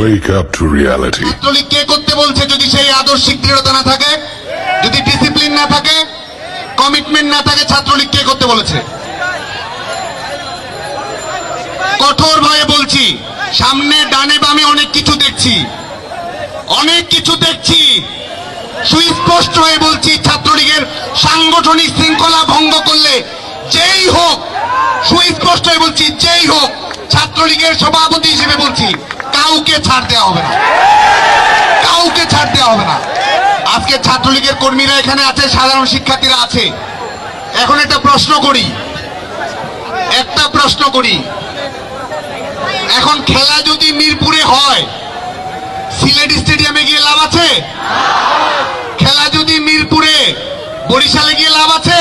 Wake up to reality. Chhatra League কে করতে বলছে যদি সেই আদর্শিক দৃঢ়তা না থাকে? যদি ডিসিপ্লিন না থাকে কমিটমেন্ট না থাকে, ছাত্রলীগ কে করতে বলেছে? কঠোর ভাবে বলছি, সামনে, ডানে, বামে অনেক কিছু দেখছি। অনেক কিছু দেখছি। সুস্পষ্ট হয়ে বলছি, ছাত্রলীগের সাংগঠনিক শৃঙ্খলা ভঙ্গ করলে যেই হোক, সুস্পষ্ট হয়ে বলছি, যেই হোক, ছাত্রলীগের সভাপতি হিসেবে বলছি কাউকে ছাড় দেওয়া হবে না। কাউকে ছাড় দেওয়া হবে না। আজকে ছাত্রলীগের কর্মীরা এখানে আছে, সাধারণ শিক্ষার্থীরা আছে। এখন একটা প্রশ্ন করি। একটা প্রশ্ন করি। এখন খেলা যদি মিরপুরে হয়, সিলেট স্টেডিয়ামে গিয়ে লাভ আছে? খেলা যদি মিরপুরে, বরিশালে গিয়ে লাভ আছে?